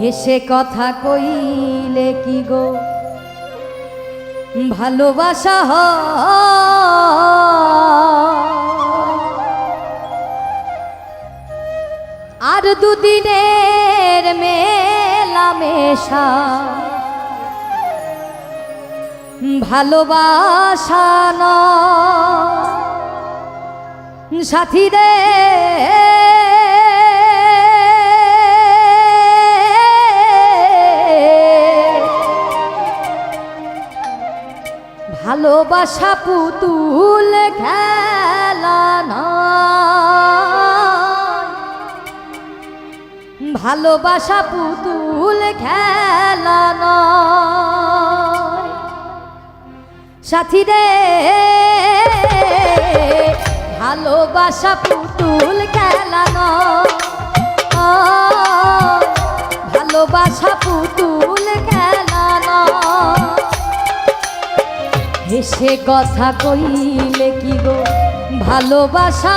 হেসে কথা কইলে কি গো? ভালোবাসা হয়। আর দুদিনের মেলা মেশা। ভালোবাসা নয়। সাথী ভালোবাসা পুতুল খেলা। ভালোবাসা পুতুল খেলা। সাথী রে ভালোবাসা পুতুল খেলা। ভালোবাসা পুতুল হেসে কথা কইলে কি গো? ভালোবাসা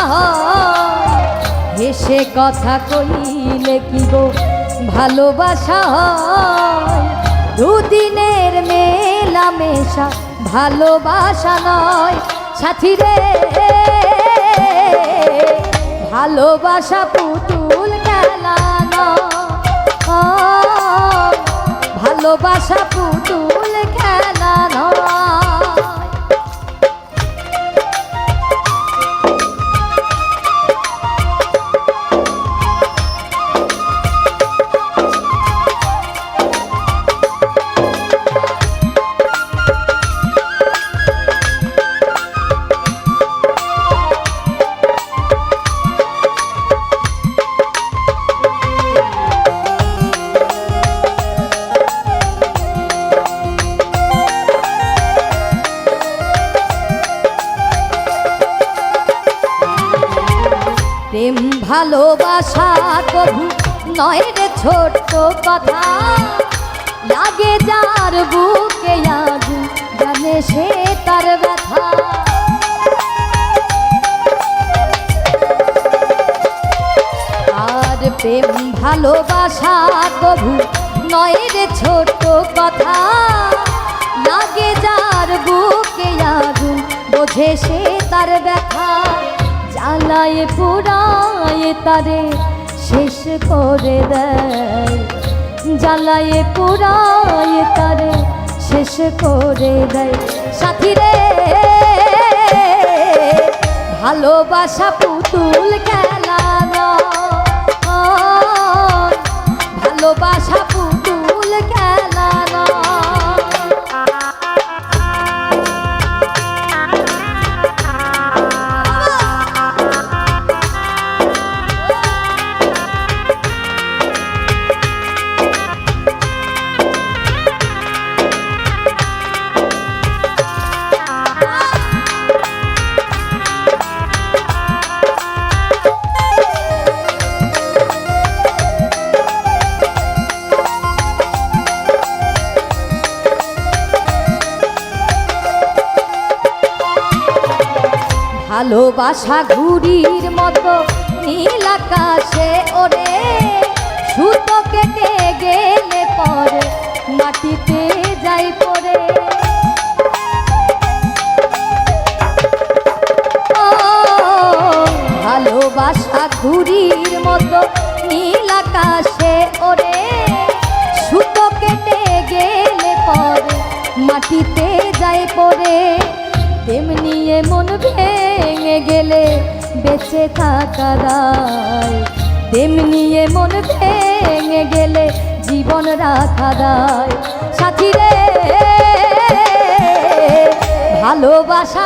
হেসে কথা কইলে কি গো? ভালোবাসা দুদিনের মেলা মেশা ভালোবাসা নয়। সাথী রে, ভালোবাসা পুতুল খেলা নয়। ভালোবাসা পুতুল খেলা নয়। ভালোবাসা কভু নয় রে ছোট্ট কথা। লাগে যার বুকে আগু জানে সে তার ব্যথা। আর প্রেম ভালোবাসা কভু নয় রে ছোট্ট কথা। লাগে যার বুকে আগুন, বোঝে সে তার ব্যথা। জ্বালায় পুরায় তারে শেষ করে দেয়। জ্বালায় পুরায় তারে শেষ করে দেয়। সাথী রে ভালোবাসা পুতুল খেলা ভালোবাসা ঘুড়ির মতো নীল আকাশে ওরে সুতো কেটে গেলে পরে মাটিতে যাই পরে। ভালোবাসা ঘুড়ির মতো নীল আকাশে ওরে সুতো কেটে গেলে পরে মাটিতে যাই পড়ে তেমনি মন ভেঙে গেলে বেঁচে থাকা দায় তেমনি মন ভেঙে গেলে জীবন রাখা দায় সাথী রে, ভালোবাসা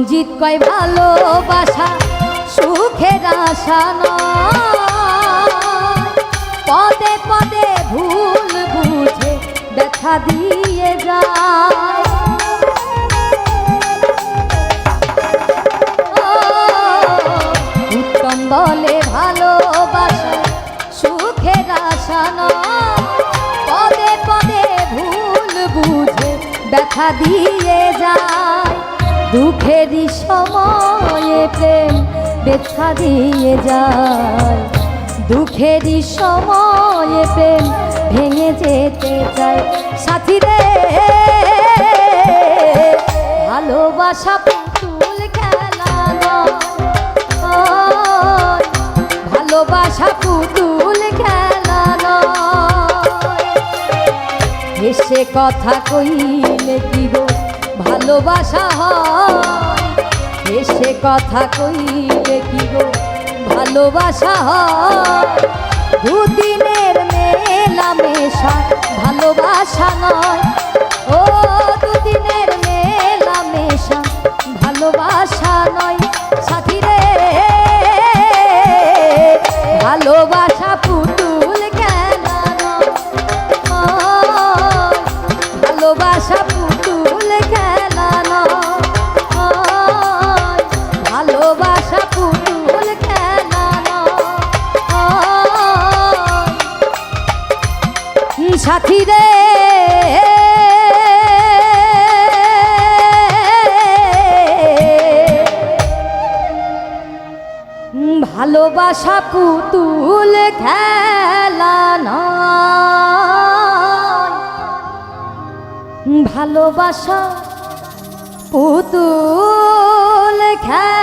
রঞ্জিত কয় ভালোবাসা, সুখের আশা। পদে পদে ভুল বুঝে ব্যথা দিয়ে যায় উত্তম বলে ভালোবাসা, সুখের আশা। পদে পদে ভুল বুঝে ব্যথা দিয়ে যায় দুঃখেরই সময়ে প্রেম ব্যথা দিয়ে যায় দুঃখেরই সময়ে প্রেম ভেঙে যেতে চায় সাথী রে ভালোবাসা পুতুল খেলা। ভালোবাসা পুতুল খেলা। হেসে কথা কইলে কি গো ভালোবাসা হয়। এসে কথা কইলে কি গো? ভালোবাসা হয়। দুদিনের মেলা সাথী রে ভালোবাসা পুতুল খেলা ভালোবাসা পুতুল খেলা